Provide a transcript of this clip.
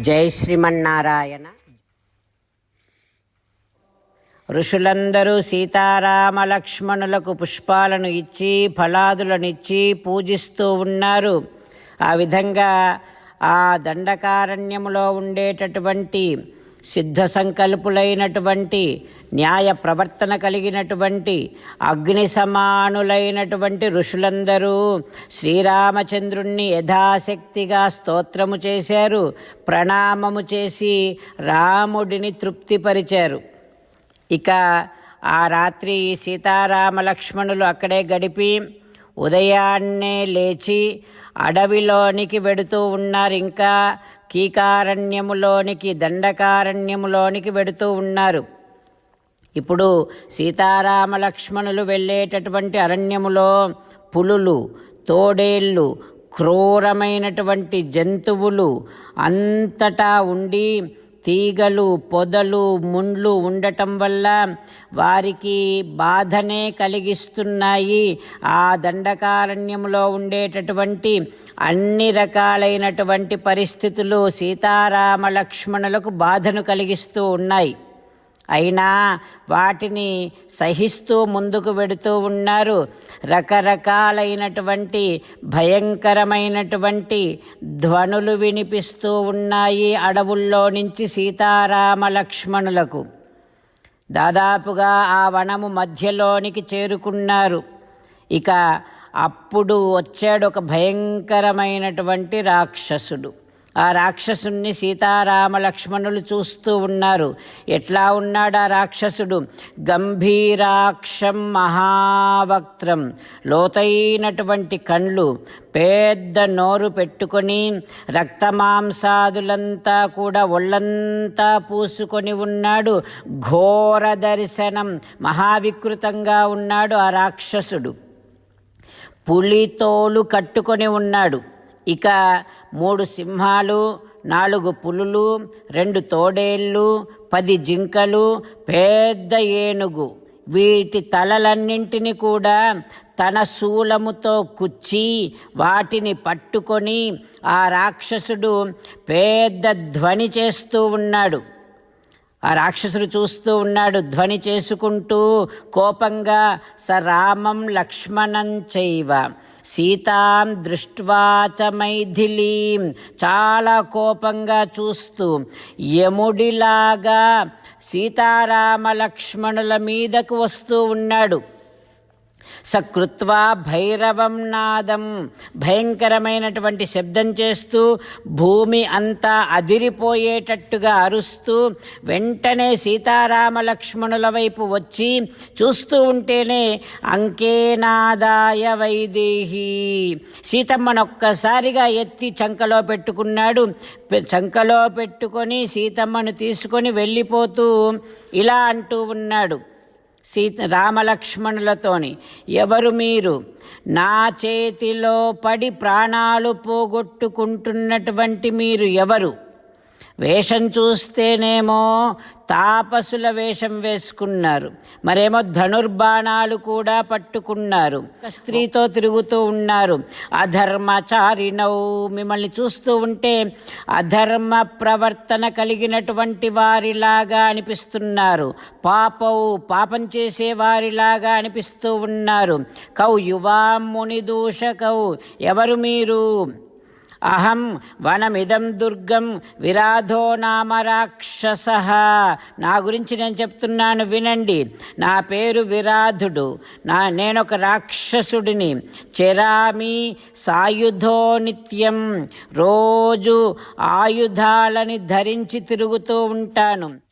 జై శ్రీమన్నారాయణ. ఋషులందరూ సీతారామ లక్ష్మణులకు పుష్పాలను ఇచ్చి ఫలాదులనిచ్చి పూజిస్తూ ఉన్నారు. ఆ విధంగా ఆ దండకారణ్యములో ఉండేటటువంటి సిద్ధ సంకల్పులైనటువంటి న్యాయ ప్రవర్తన కలిగినటువంటి అగ్ని సమానులైనటువంటి ఋషులందరూ శ్రీరామచంద్రుణ్ణి యథాశక్తిగా స్తోత్రము చేశారు ప్రణామము చేసి రాముడిని తృప్తిపరిచారు. ఇక ఆ రాత్రి సీతారామ లక్ష్మణులు అక్కడే గడిపి ఉదయాన్నే లేచి అడవిలోనికి వెడుతూ ఉన్నారు. ఇంకా కీకారణ్యములోనికి దండకారణ్యములోనికి వెడుతూ ఉన్నారు. ఇప్పుడు సీతారామ లక్ష్మణులు వెళ్ళేటటువంటి అరణ్యములో పులులు తోడేళ్ళు క్రూరమైనటువంటి జంతువులు అంతటా ఉండి తీగలు పొదలు ముండ్లు ఉండటం వల్ల వారికి బాధనే కలిగిస్తున్నాయి. ఆ దండకారణ్యంలో ఉండేటటువంటి అన్ని రకాలైనటువంటి పరిస్థితులు సీతారామ లక్ష్మణులకు బాధను కలిగిస్తూ ఉన్నాయి. అయినా వాటిని సహిస్తూ ముందుకు వెడుతూ ఉన్నారు. రకరకాలైనటువంటి భయంకరమైనటువంటి ధ్వనులు వినిపిస్తూ ఉన్నాయి అడవుల్లో నుంచి సీతారామ లక్ష్మణులకు. దాదాపుగా ఆ వనము మధ్యలోనికి చేరుకున్నారు. ఇక అప్పుడు వచ్చాడు ఒక భయంకరమైనటువంటి రాక్షసుడు. ఆ రాక్షసుణ్ణి సీతారామ లక్ష్మణులు చూస్తూ ఉన్నారు. ఎట్లా ఉన్నాడు ఆ రాక్షసుడు? గంభీరాక్షం మహావక్త్రం. లోతైనటువంటి కండ్లు పెద్ద నోరు పెట్టుకొని రక్తమాంసాదులంతా కూడా ఒళ్ళంతా పూసుకొని ఉన్నాడు. ఘోర దర్శనం. మహావికృతంగా ఉన్నాడు ఆ రాక్షసుడు. పులితోలు కట్టుకొని ఉన్నాడు. ఇక మూడు సింహాలు నాలుగు పులులు రెండు తోడేళ్ళు పది జింకలు పెద్ద ఏనుగు. వీటి తలలన్నింటినీ కూడా తన శూలముతో కుచ్చి వాటిని పట్టుకొని ఆ రాక్షసుడు పెద్ద ధ్వని చేస్తూ ఉన్నాడు. ఆ రాక్షసుడు చూస్తూ ఉన్నాడు ధ్వని చేసుకుంటూ కోపంగా స రామం లక్ష్మణం చైవ సీతాం దృష్ట్వాచ మైథిలీం చాలా కోపంగా చూస్తూ యముడిలాగా సీతారామ లక్ష్మణుల మీదకు వస్తూ ఉన్నాడు. సకృత్వా భైరవం నాదం. భయంకరమైనటువంటి శబ్దం చేస్తూ భూమి అంతా అదిరిపోయేటట్టుగా అరుస్తూ వెంటనే సీతారామ లక్ష్మణుల వైపు వచ్చి చూస్తూ ఉంటేనే అంకేనాదాయ వైదేహి. సీతమ్మనొక్కసారిగా ఎత్తి చంకలో పెట్టుకున్నాడు. చంకలో పెట్టుకొని సీతమ్మను తీసుకొని వెళ్ళిపోతూ ఇలా అంటూ ఉన్నాడు. సీత రామలక్ష్మణులతోని ఎవరు మీరు? నా చేతిలో పడి ప్రాణాలు పోగొట్టుకుంటున్నటువంటి మీరు ఎవరు? వేషం చూస్తేనేమో తాపసుల వేషం వేసుకున్నారు. మరేమో ధనుర్బాణాలు కూడా పట్టుకున్నారు. స్త్రీతో తిరుగుతూ ఉన్నారు. అధర్మచారిణౌ మిమ్మల్ని చూస్తూ ఉంటే అధర్మ ప్రవర్తన కలిగినటువంటి వారిలాగా అనిపిస్తున్నారు. పాపవు పాపం చేసే వారిలాగా అనిపిస్తూ ఉన్నారు. కౌ యువా ముని దూషకౌ ఎవరు మీరు? అహం వనమిదం దుర్గం విరాధో నామ రాక్షస. నా గురించి నేను చెప్తున్నాను వినండి. నా పేరు విరాధుడు. నా నేనొక రాక్షసుడిని. చెరామి సాయుధో నిత్యం. రోజు ఆయుధాలని ధరించి తిరుగుతూ ఉంటాను.